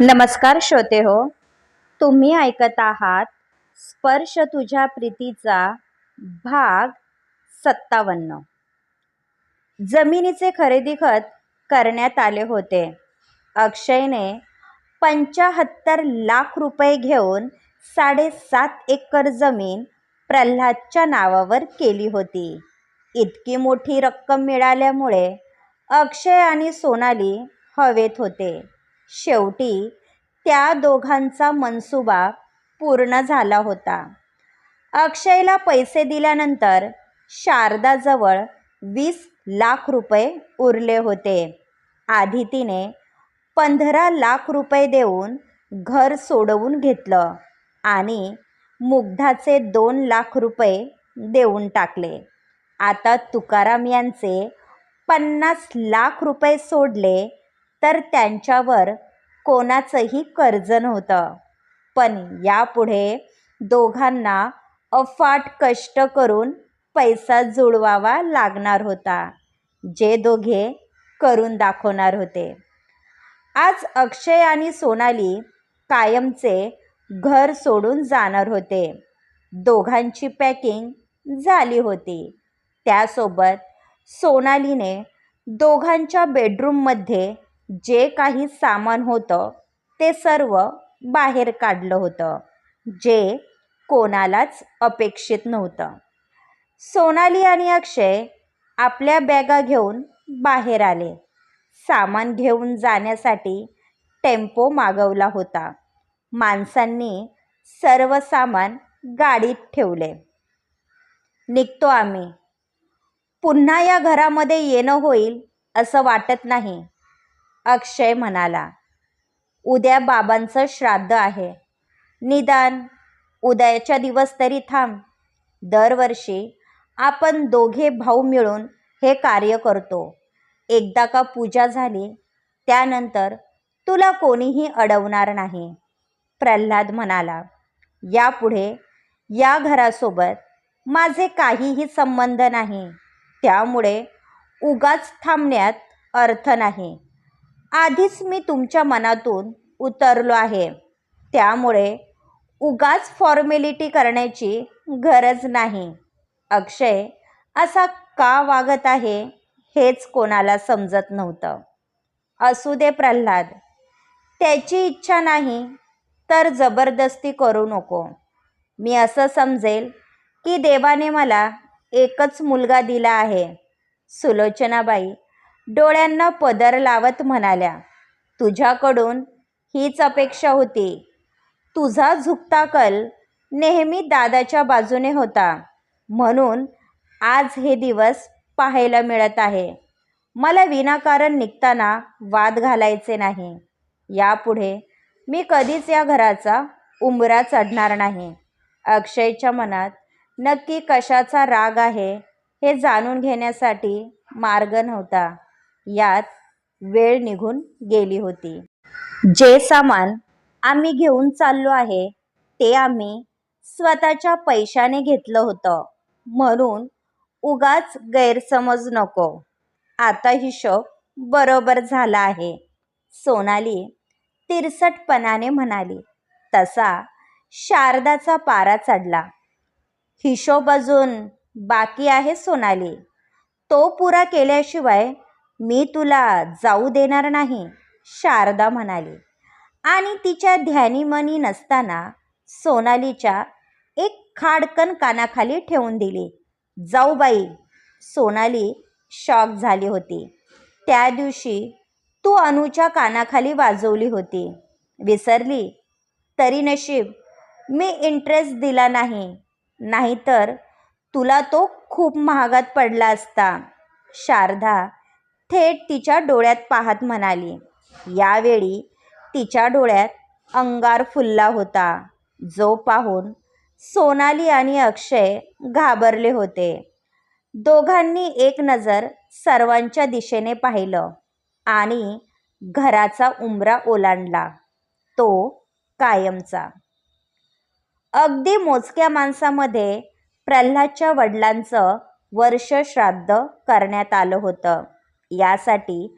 नमस्कार श्रोते हो तुम्ही ऐकत आहात स्पर्श तुझ्या प्रीतीचा भाग सत्तावन्न. जमिनीचे खरेदी खत करण्यात आले होते. अक्षयने पंचाहत्तर लाख रुपये घेऊन साडेसात एकर जमीन प्रल्हादच्या नावावर केली होती. इतकी मोठी रक्कम मिळाल्यामुळे अक्षय आणि सोनाली हवेत होते. शेवटी त्या दोघांचा मनसुबा पूर्ण झाला होता. अक्षयला पैसे दिल्यानंतर शारदाजवळ वीस लाख रुपये उरले होते. आधी तिने पंधरा लाख रुपये देऊन घर सोडवून घेतलं आणि मुग्धाचे दोन लाख रुपये देऊन टाकले. आता तुकाराम यांचे पन्नास लाख रुपये सोडले तर त्यांच्यावर कोणाचंही कर्ज नव्हतं. पण यापुढे दोघांना अफाट कष्ट करून पैसा जुळवावा लागणार होता जे दोघे करून दाखवणार होते. आज अक्षय आणि सोनाली कायमचे घर सोडून जाणार होते. दोघांची पॅकिंग झाली होती. त्यासोबत सोनालीने दोघांच्या बेडरूममध्ये जे काही सामान होतं ते सर्व बाहेर काढलं होतं जे कोणालाच अपेक्षित नव्हतं. सोनाली आणि अक्षय आपल्या बॅगा घेऊन बाहेर आले. सामान घेऊन जाण्यासाठी टेम्पो मागवला होता. माणसांनी सर्व सामान गाडीत ठेवले. निघतो आम्ही. पुन्हा या घरामध्ये येणं होईल असं वाटत नाही. अक्षय म्हणाला. उद्या बाबांचं श्राद्ध आहे. निदान उद्याच्या दिवस तरी थांब. दरवर्षी आपण दोघे भाऊ मिळून हे कार्य करतो. एकदा का पूजा झाली त्यानंतर तुला कोणीही अडवणार नाही. प्रल्हाद म्हणाला यापुढे या घरासोबत माझे काहीही संबंध नाही. त्यामुळे उगाच थांबण्यात अर्थ नाही. आधीच मी तुमच्या मनातून उतरलो आहे. त्यामुळे उगाच फॉर्मेलिटी करण्याची गरज नाही. अक्षय असा का वागत आहे हेच कोणाला समजत नव्हतं. असू दे प्रल्हाद त्याची इच्छा नाही तर जबरदस्ती करू नको. मी असं समजेल की देवाने मला एकच मुलगा दिला आहे. सुलोचनाबाई डोळ्यांना पदर लावत म्हणाल्या तुझ्याकडून हीच अपेक्षा होती. तुझा झुकता कल नेहमी दादाच्या बाजूने होता. म्हणून आज हे दिवस पाहायला मिळत आहे. मला विनाकारण निघताना वाद घालायचे नाही. यापुढे मी कधीच या घराचा उंबरा चढणार नाही. अक्षयच्या मनात नक्की कशाचा राग आहे हे जाणून घेण्यासाठी मार्ग नव्हता. यात वेळ निघून गेली होती. जे सामान आम्ही घेऊन चाललो आहे ते आम्ही स्वतःच्या पैशाने घेतलं होतं. म्हणून उगाच गैरसमज नको. आता हिशोब बरोबर झाला आहे. सोनाली तिरसटपणाने म्हणाली तसा शारदाचा पारा चढला. हिशोब अजून बाकी आहे सोनाली. तो पुरा केल्याशिवाय मी तुला जाऊ देणार नाही शारदा म्हणाली. आणि तिच्या ध्यानीमनी नसताना सोनालीच्या एक खाडकन कानाखाली ठेवून दिली. जाऊ बाई सोनाली शॉक झाली होती. त्या दिवशी तू अनुच्या कानाखाली वाजवली होती. विसरली? तरी नशीब मी इंटरेस्ट दिला नाही. नाहीतर तुला तो खूप महागात पडला असता. शारदा थेट तिच्या डोळ्यात पाहत म्हणाली. यावेळी तिच्या डोळ्यात अंगार फुलला होता. जो पाहून सोनाली आणि अक्षय घाबरले होते. दोघांनी एक नजर सर्वांच्या दिशेने पाहिलं आणि घराचा उंबरा ओलांडला. तो कायमचा. अगदी मोजक्या माणसामध्ये प्रल्हादच्या वडिलांचं वर्ष श्राद्ध करण्यात आलं होतं. यासाठी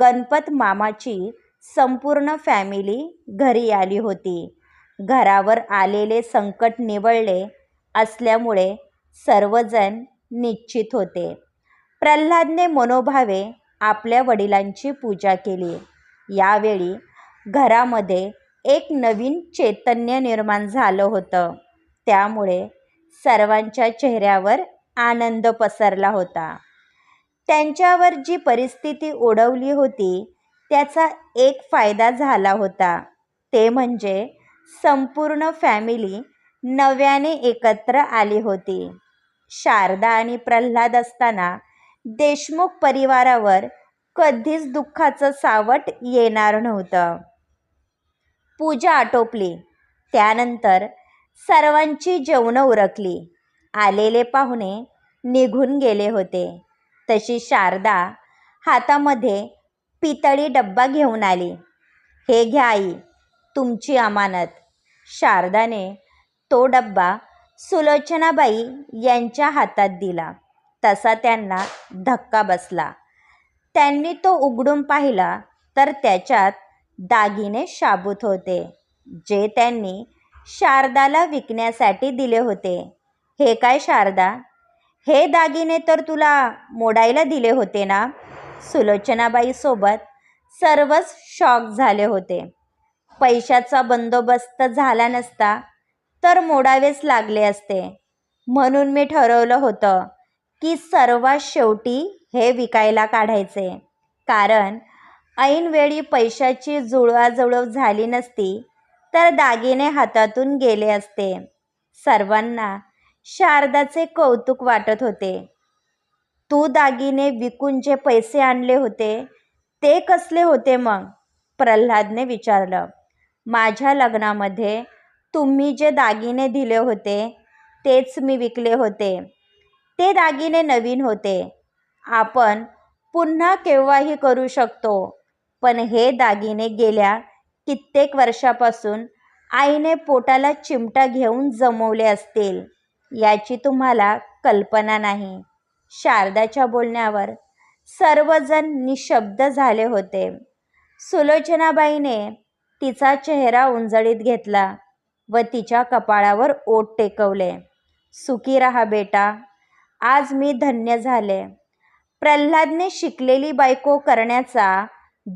गणपत मामाची संपूर्ण फॅमिली घरी आली होती. घरावर आलेले संकट निवळले असल्यामुळे सर्वजण निश्चित होते. प्रल्हादने मनोभावे आपल्या वडिलांची पूजा केली. यावेळी घरामध्ये एक नवीन चैतन्य निर्माण झालं होतं. त्यामुळे सर्वांच्या चेहऱ्यावर आनंद पसरला होता. त्यांच्यावर जी परिस्थिती ओढवली होती त्याचा एक फायदा झाला होता. ते म्हणजे संपूर्ण फॅमिली नव्याने एकत्र आली होती. शारदा आणि प्रल्हाद असताना देशमुख परिवारावर कधीच दुःखाचं सावट येणार नव्हतं. पूजा आटोपली. त्यानंतर सर्वांची जेवणं उरकली. आलेले पाहुणे निघून गेले होते. तशी शारदा हातामध्ये पितळी डब्बा घेऊन आली. हे घ्या आई तुमची अमानत. शारदाने तो डब्बा सुलोचनाबाई यांच्या हातात दिला. तसा त्यांना धक्का बसला. त्यांनी तो उघडून पाहिला तर त्याच्यात दागिने शाबूत होते जे त्यांनी शारदाला विकण्यासाठी दिले होते. हे काय शारदा हे दागिने तर तुला मोडायला दिले होते ना? सुलोचनाबाईसोबत सर्वच शॉक झाले होते. पैशाचा बंदोबस्त झाला नसता तर मोडावेच लागले असते. म्हणून मी ठरवलं होतं की सर्वात शेवटी हे विकायला काढायचे. कारण ऐनवेळी पैशाची जुळवाजुळव झाली नसती तर दागिने हातातून गेले असते. सर्वांना शारदाचे कौतुक वाटत होते. तू दागिने विकून जे पैसे आणले होते ते कसले होते मग? प्रल्हादने विचारलं. माझ्या लग्नामध्ये तुम्ही जे दागिने दिले होते तेच मी विकले होते. ते दागिने नवीन होते. आपण पुन्हा केव्हाही करू शकतो पण हे दागिने गेल्या कित्येक वर्षापासून आईने पोटाला चिमटा घेऊन जमवले असतील. याची तुम्हाला कल्पना नाही. शारदाच्या बोलण्यावर सर्वजण निशब्द झाले होते. सुलोचनाबाईने तिचा चेहरा उंजळीत घेतला व तिच्या कपाळावर ओट टेकवले. सुखी रहा बेटा आज मी धन्य झाले. प्रल्हादने शिकलेली बायको करण्याचा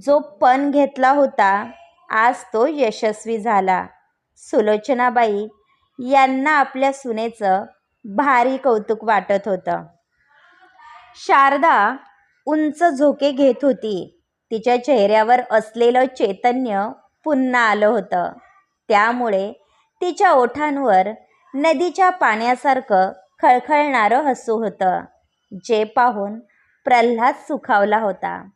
जो पण घेतला होता आज तो यशस्वी झाला. सुलोचनाबाई यांना आपल्या सुनेचं भारी कौतुक वाटत होतं. शारदा उंच झोके घेत होती. तिच्या चेहऱ्यावर असलेलं चैतन्य पुन्हा आलं होतं. त्यामुळे तिच्या ओठांवर नदीच्या पाण्यासारखं खळखळणारं हसू होतं जे पाहून प्रल्हाद सुखावला होता.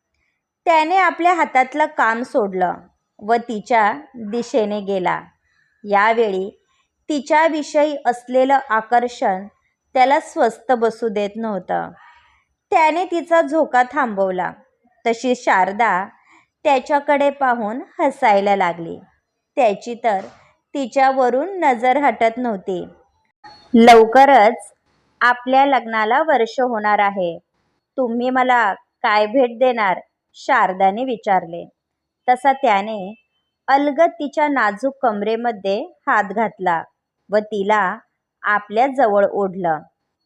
त्याने आपल्या हातातलं काम सोडलं व तिच्या दिशेने गेला. यावेळी तिच्याविषयी असलेलं आकर्षण त्याला स्वस्थ बसू देत नव्हतं. त्याने तिचा झोका थांबवला. तशी शारदा त्याच्याकडे पाहून हसायला लागली. त्याची तर तिच्यावरून नजर हटत नव्हती. लवकरच आपल्या लग्नाला वर्ष होणार आहे. तुम्ही मला काय भेट देणार? शारदाने विचारले. तसा त्याने अलगद तिच्या नाजूक कमरेमध्ये हात घातला. व तिला आपल्या जवळ ओढलं.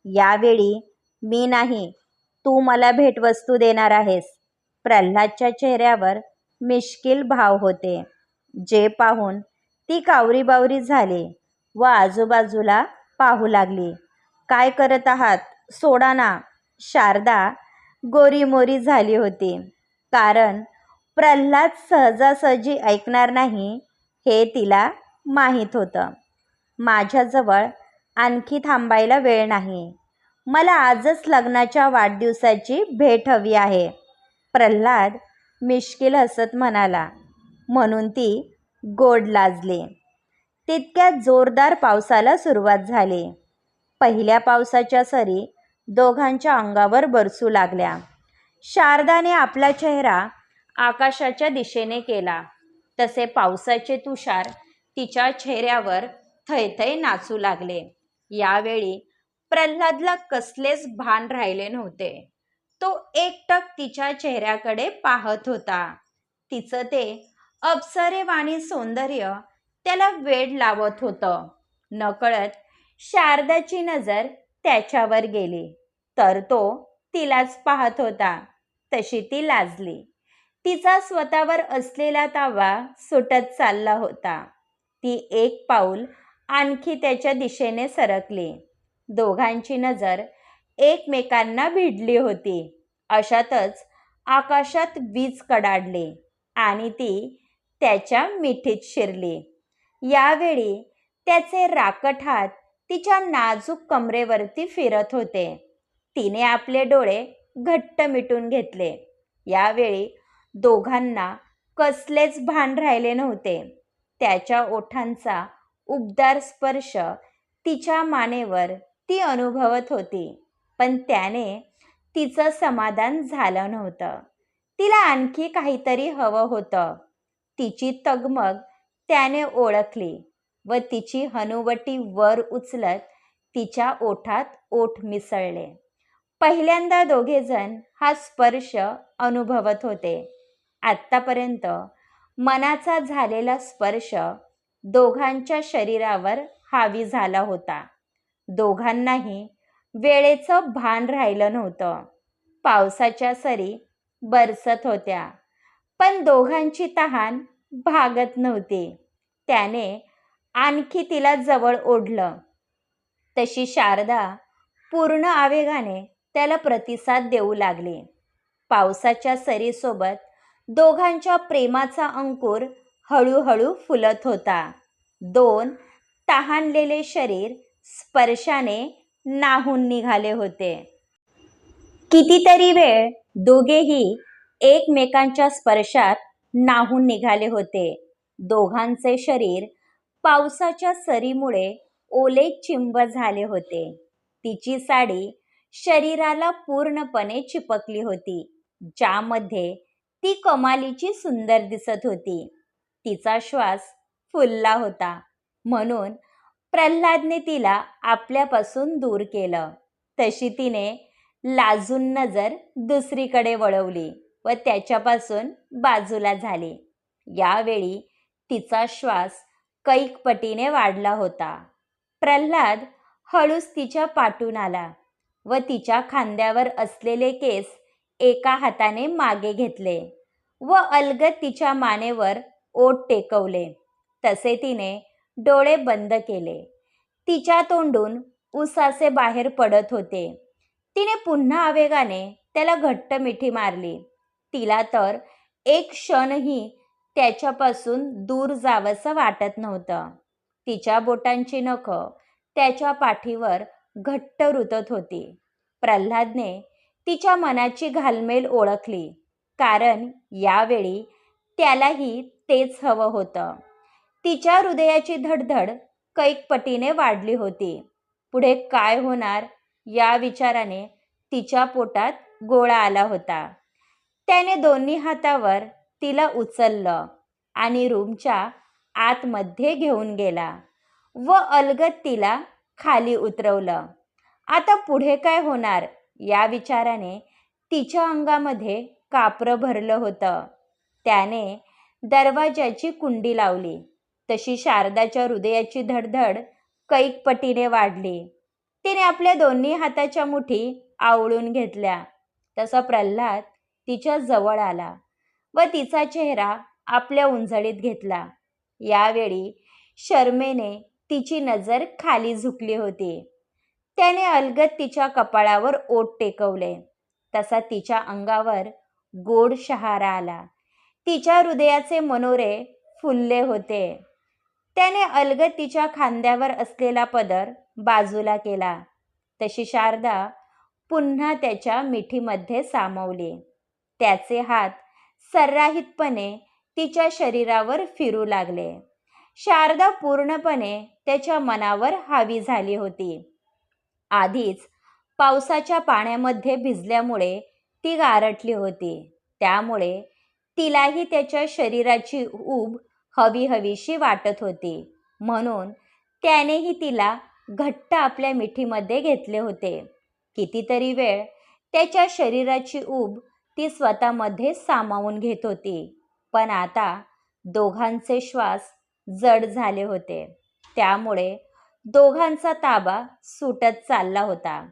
यावेळी मी नाही तू मला भेटवस्तू देणार आहेस. प्रल्हादच्या चेहऱ्यावर मिश्किल भाव होते. जे पाहून ती कावरीबावरी झाली व आजूबाजूला पाहू लागली. काय करत आहात? सोडा ना. शारदा गोरीमोरी झाली होती. कारण प्रल्हाद सहजासहजी ऐकणार नाही हे तिला माहीत होतं. माझ्याजवळ आणखी थांबायला वेळ नाही. मला आजच लग्नाच्या वाढदिवसाची भेट हवी आहे. प्रल्हाद मिश्किल हसत म्हणाला. म्हणून ती गोड लाजली. तितक्यात जोरदार पावसाला सुरुवात झाली. पहिल्या पावसाच्या सरी दोघांच्या अंगावर बरसू लागल्या. शारदाने आपला चेहरा आकाशाच्या दिशेने केला. तसे पावसाचे तुषार तिच्या चेहऱ्यावर थैथै नाचू लागले. यावेळी प्रल्हादला कसलेच भान राहिले नव्हते. तो एकटक तिच्या चेहऱ्याकडे पाहत होता. तिचं ते अप्सरेवाणी सौंदर्य त्याला वेड लावत होतं. नकळत शारदाची नजर त्याच्यावर गेली. तर तो तिलाच पाहत होता. तशी ती लाजली. तिचा स्वतःवर असलेला तावा सुटत चालला होता. ती एक पाऊल आणखी त्याच्या दिशेने सरकली. दोघांची नजर एकमेकांना भिडली होती. अशातच आकाशात वीज कडाडली आणि ती त्याच्या मिठीत शिरली. यावेळी त्याचे राकट हात तिच्या नाजूक कमरेवरती फिरत होते. तिने आपले डोळे घट्ट मिटून घेतले. यावेळी दोघांना कसलेच भान राहिले नव्हते. त्याच्या ओठांचा उबदार स्पर्श तिच्या मानेवर ती अनुभवत होती. पण त्याने तिचं समाधान झालं नव्हतं. तिला आणखी काहीतरी हवं होतं. तिची तगमग त्याने ओळखली व तिची हनुवटी वर उचलत तिच्या ओठात ओठ मिसळले. पहिल्यांदा दोघेजण हा स्पर्श अनुभवत होते. आत्तापर्यंत मनाचा झालेला स्पर्श दोघांच्या शरीरावर हावी झाला होता. दोघांनाही वेळेचं भान राहिलं नव्हतं. पावसाच्या सरी बरसत होत्या. पण दोघांची तहान भागत नव्हती. त्याने आणखी तिला जवळ ओढलं. तशी शारदा पूर्ण आवेगाने त्याला प्रतिसाद देऊ लागली. पावसाच्या सरीसोबत दोघांच्या प्रेमाचा अंकुर हळूहळू फुलत होता. दोन तहानलेले शरीर स्पर्शाने नाहून निघाले होते. कितीतरी वेळ दोघेही एकमेकांच्या स्पर्शात नाहून निघाले होते. दोघांचे शरीर पावसाच्या सरीमुळे ओले चिंब झाले होते. तिची साडी शरीराला पूर्णपणे चिपकली होती ज्यामध्ये ती कमालीची सुंदर दिसत होती. तिचा श्वास फुलला होता. म्हणून प्रल्हादने तिला आपल्यापासून दूर केलं. तशी तिने लाजून नजर दुसरीकडे वळवली व त्याच्यापासून बाजूला झाली. यावेळी तिचा श्वास कैकपटीने वाढला होता. प्रल्हाद हळूच तिच्या पाटून आला व तिच्या खांद्यावर असलेले केस एका हाताने मागे घेतले व अलगद तिच्या मानेवर ओट टेकवले. तसे तिने डोळे बंद केले. तिच्या तोंडून उसासे बाहेर पडत होते. तिने पुन्हा आवेगाने त्याला घट्ट मिठी मारली. तिला तर एक क्षणही त्याच्यापासून दूर जावंसं वाटत नव्हतं. तिच्या बोटांची नखं त्याच्या पाठीवर घट्ट रुतत होती. प्रल्हादने तिच्या मनाची घालमेल ओळखली. कारण यावेळी त्यालाही तेच हवं होतं. तिच्या हृदयाची धडधड कैकपटीने वाढली होती. पुढे काय होणार या विचाराने तिच्या पोटात गोळा आला होता. त्याने दोन्ही हातावर तिला उचललं आणि रूमच्या आतमध्ये घेऊन गेला व अलगत तिला खाली उतरवलं. आता पुढे काय होणार या विचाराने तिच्या अंगामध्ये कापरं भरलं होतं. त्याने दरवाजाची कुंडी लावली. तशी शारदाच्या हृदयाची धडधड कैकपटीने वाढली. तिने आपल्या दोन्ही हाताच्या मुठी आवळून घेतल्या. तसा प्रल्हाद तिच्या जवळ आला व तिचा चेहरा आपल्या उंजळीत घेतला. यावेळी शर्मेने तिची नजर खाली झुकली होती. त्याने अलगत तिच्या कपाळावर ओट टेकवले. तसा तिच्या अंगावर गोड शहारा आला. तिच्या हृदयाचे मनोरे फुलले होते. त्याने अलगद तिच्या खांद्यावर असलेला पदर बाजूला केला. तशी शारदा पुन्हा त्याच्या मिठीमध्ये सामावली. त्याचे हात सर्राहितपणे तिच्या शरीरावर फिरू लागले. शारदा पूर्णपणे त्याच्या मनावर हावी झाली होती. आधीच पावसाच्या पाण्यामध्ये भिजल्यामुळे ती गारटली होती. त्यामुळे तिलाही त्याच्या शरीराची ऊब हवी हवीशी वाटत होती. म्हणून त्यानेही तिला घट्ट आपल्या मिठीमध्ये घेतले होते. कितीतरी वेळ त्याच्या शरीराची ऊब ती स्वतःमध्ये सामावून घेत होती. पण आता दोघांचे श्वास जड झाले होते. त्यामुळे दोघांचा ताबा सुटत चालला होता.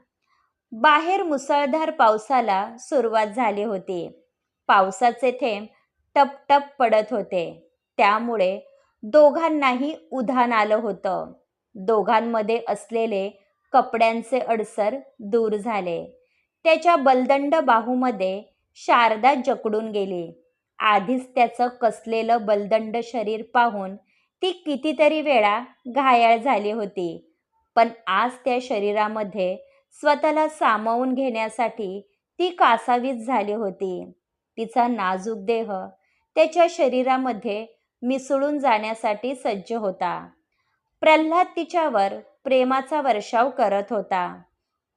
बाहेर मुसळधार पावसाला सुरुवात झाली होती. पावसाचे थेंब टपटप पडत होते. त्यामुळे दोघांनाही उधाण आलं होतं. दोघांमध्ये असलेले कपड्यांचे अडसर दूर झाले. त्याच्या बलदंड बाहूमध्ये शारदा जकडून गेली. आधीच त्याचं कसलेलं बलदंड शरीर पाहून ती कितीतरी वेळा घायाळ झाली होती. पण आज त्या शरीरामध्ये स्वतःला सामावून घेण्यासाठी ती कासावीस झाली होती. तिचा नाजूक देह त्याच्या शरीरामध्ये मिसळून जाण्यासाठी सज्ज होता. प्रल्हाद तिच्यावर प्रेमाचा वर्षाव करत होता.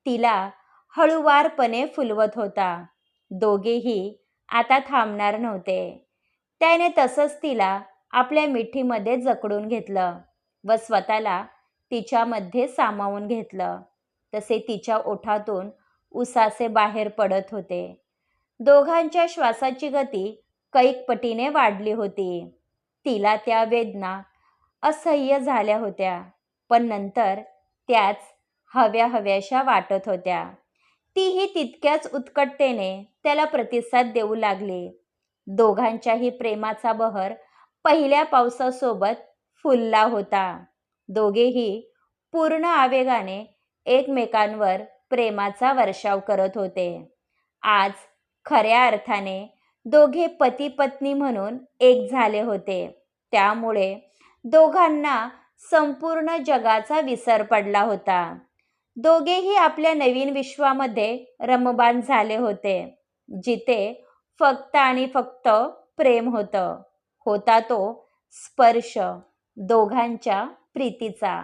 तिला हळुवारपणे फुलवत होता. दोघेही आता थांबणार नव्हते. त्याने तसंच तिला आपल्या मिठीमध्ये जकडून घेतलं व स्वतःला तिच्यामध्ये सामावून घेतलं. तसे तिच्या ओठातून उसासे बाहेर पडत होते. दोघांच्या श्वासाची गती कैकपटीने वाढली होती. तिला त्या वेदना असह्य झाल्या होत्या. पण नंतर त्याच हव्या हव्याशा वाटत होत्या. तीही तितक्याच उत्कटतेने त्याला प्रतिसाद देऊ लागली. दोघांच्याही प्रेमाचा बहर पहिल्या पावसासोबत फुलला होता. दोघेही पूर्ण आवेगाने एकमेकांवर प्रेमाचा वर्षाव करत होते. आज खऱ्या अर्थाने दोघे पती पत्नी म्हणून एक झाले होते. त्यामुळे दोघांना संपूर्ण जगाचा विसर पडला होता. दोघेही आपल्या नवीन विश्वामध्ये रमबान झाले होते जिथे फक्त आणि फक्त प्रेम होतं. होता तो स्पर्श दोघांच्या प्रीतीचा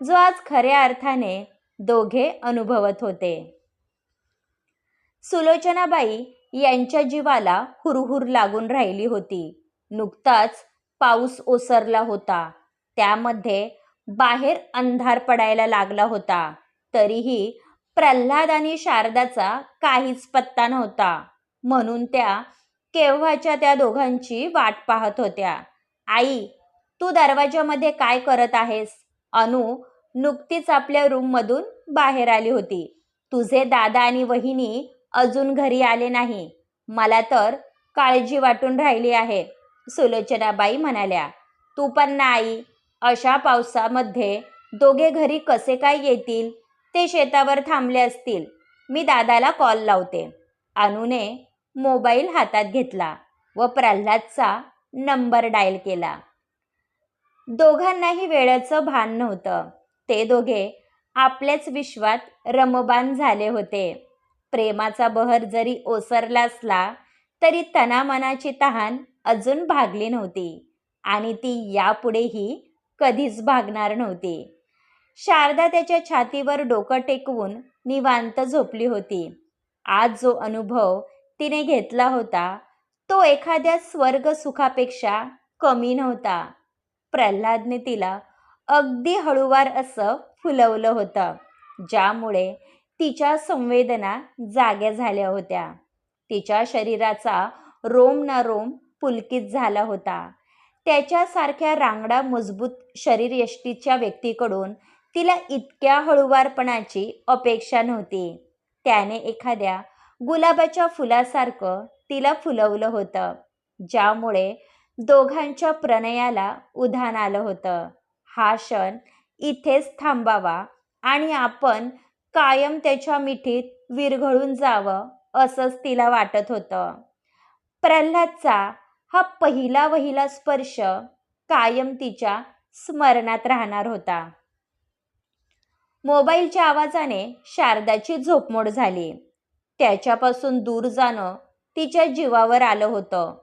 जो आज खऱ्या अर्थाने दोघे अनुभवत होते. सुलोचनाबाई यांच्या जीवाला हुरहुर लागून राहिली होती. नुकताच पाऊस ओसरला होता. त्यामध्ये बाहेर अंधार पडायला लागला होता. तरीही प्रल्हाद आणि शारदाचा काहीच पत्ता नव्हता. म्हणून त्या केव्हाच्या त्या दोघांची वाट पाहत होत्या. आई तू दरवाजामध्ये काय करत आहेस? अनु नुकतीच आपल्या रूममधून बाहेर आली होती. तुझे दादा आणि वहिनी अजून घरी आले नाही. मला तर काळजी वाटून राहिली आहे सुलोचनाबाई म्हणाल्या. तू पण नाही अशा पावसामध्ये दोघे घरी कसे काय येतील? ते शेतावर थांबले असतील. मी दादाला कॉल लावते. अनुने मोबाईल हातात घेतला व प्रल्हादचा नंबर डायल केला. दोघांनाही वेळेचं भान नव्हतं. ते दोघे आपल्याच विश्वात रमबान झाले होते. प्रेमाचा बहर जरी ओसरला असला तरी तनामनाची तहान अजून भागली नव्हती. आणि ती यापुढेही कधीच भागणार नव्हती. शारदा त्याच्या छातीवर डोकं टेकवून निवांत झोपली होती. आज जो अनुभव तिने घेतला होता तो एखाद्या स्वर्ग सुखापेक्षा कमी नव्हता. प्रल्हादने तिला अगदी हळूवार असं फुलवलं होतं ज्यामुळे तिच्या संवेदना जाग्या झाल्या होत्या. तिच्या शरीराचा रोम ना रोम पुलकित झाला होता. त्याच्यासारख्या रांगडा मजबूत शरीरयष्टीच्या व्यक्तीकडून तिला इतक्या हळुवारपणाची अपेक्षा नव्हती. त्याने एखाद्या गुलाबाच्या फुलासारखं तिला फुलवलं होतं ज्यामुळे दोघांच्या प्रणयाला उधाण आलं होतं. हा क्षण इथेच थांबावा आणि आपण कायम त्याच्या मिठीत विरघळून जावं असंच तिला वाटत होतं. प्रल्हादचा हा पहिला वहिला स्पर्श कायम तिच्या स्मरणात राहणार होता. मोबाईलच्या आवाजाने शारदाची झोपमोड झाली. त्याच्यापासून दूर जाणं तिच्या जीवावर आलं होतं.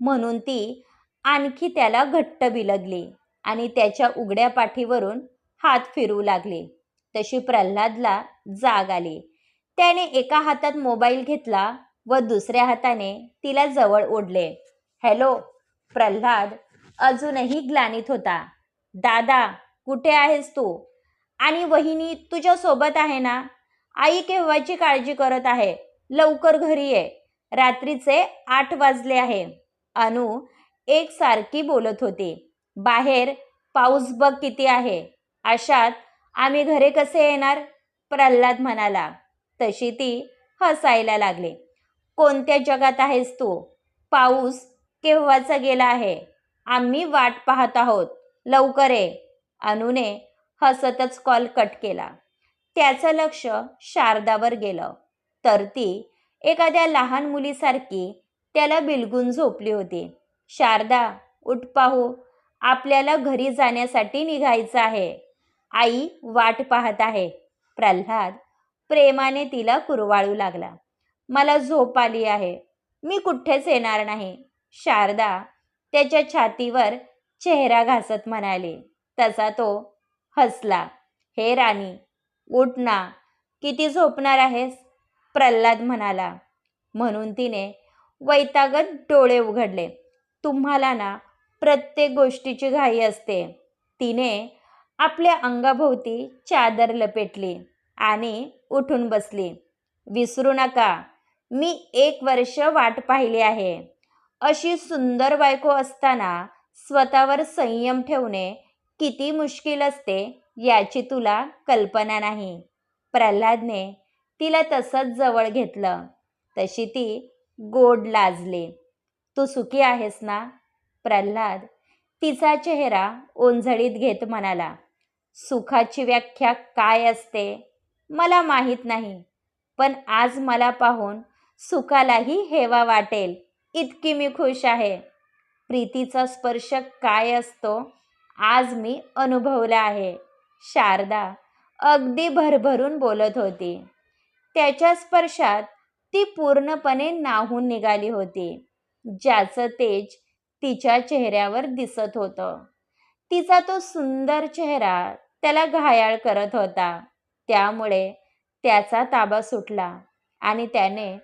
म्हणून ती आणखी त्याला घट्ट बिलगली आणि त्याच्या उघड्या पाठीवरून हात फिरू लागले. तशी प्रल्हादला जाग आली. त्याने एका हातात मोबाईल घेतला व दुसऱ्या हाताने तिला जवळ ओढले. हॅलो प्रल्हाद अजूनही ग्लानित होता. दादा कुठे आहेस तू? आणि वहिनी तुझ्या सोबत आहे ना? आई केव्हाची काळजी करत आहे? लवकर घरी ये. रात्रीचे आठ वाजले आहे. अनु एकसारखी बोलत होती. बाहेर पाऊस बघ किती आहे. अशात आम्ही घरे कसे येणार? प्रल्हाद म्हणाला. तशी ती हसायला लागली. कोणत्या जगात आहेस तू? पाऊस केव्हाचा गेला आहे? आम्ही वाट पाहत आहोत. लवकर ये. अनुने हसतच कॉल कट केला. त्याचं लक्ष शारदावर गेलं. तर ती एखाद्या लहान मुलीसारखी त्याला बिलगून झोपली होती. शारदा उठ पाहू. आपल्याला घरी जाण्यासाठी निघायचं आहे. आई वाट पाहत आहे. प्रल्हाद प्रेमाने तिला कुरवाळू लागला. मला झोप आली आहे. मी कुठेच येणार नाही. शारदा त्याच्या छातीवर चेहरा घासत म्हणाली. तसा तो हसला. हे राणी उठ ना. किती झोपणार आहेस? प्रल्हाद म्हणाला. म्हणून तिने वैतागत डोळे उघडले. तुम्हाला ना प्रत्येक गोष्टीची घाई असते. तिने आपल्या अंगाभोवती चादर लपेटली आणि उठून बसली. विसरू नका मी एक वर्ष वाट पाहिली आहे. अशी सुंदर बायको असताना स्वतःवर संयम ठेवणे किती मुश्किल असते याची तुला कल्पना नाही. प्रल्हादने तिला तसंच जवळ घेतलं. तशी ती गोड लाजली. तू सुखी आहेस ना? प्रल्हाद तिचा चेहरा ओंझळीत घेत म्हणाला. सुखाची व्याख्या काय असते? मला माहीत नाही. पण आज मला पाहून सुखालाही हेवा वाटेल. इतकी मी खुश आहे. प्रीतीचा स्पर्श काय असतो? आज मी अनुभवला आहे. शारदा अगदी भरभरून बोलत होती. त्याच्या स्पर्शात ती पूर्णपणे नाहून निघाली होती. ज्याचं तेज तिच्या चेहऱ्यावर दिसत होतं. तिचा तो सुंदर चेहरा त्याला घायाळ करत होता. त्यामुळे त्याचा ताबा सुटला आणि त्याने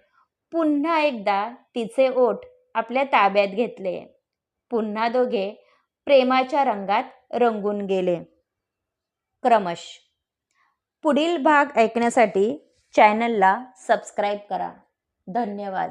पुन्हा एकदा तिचे ओठ आपल्या ताब्यात घेतले. पुन्हा दोघे प्रेमाच्या रंगात रंगून गेले. क्रमश. पुढील भाग ऐकण्यासाठी चॅनलला सबस्क्राईब करा. धन्यवाद.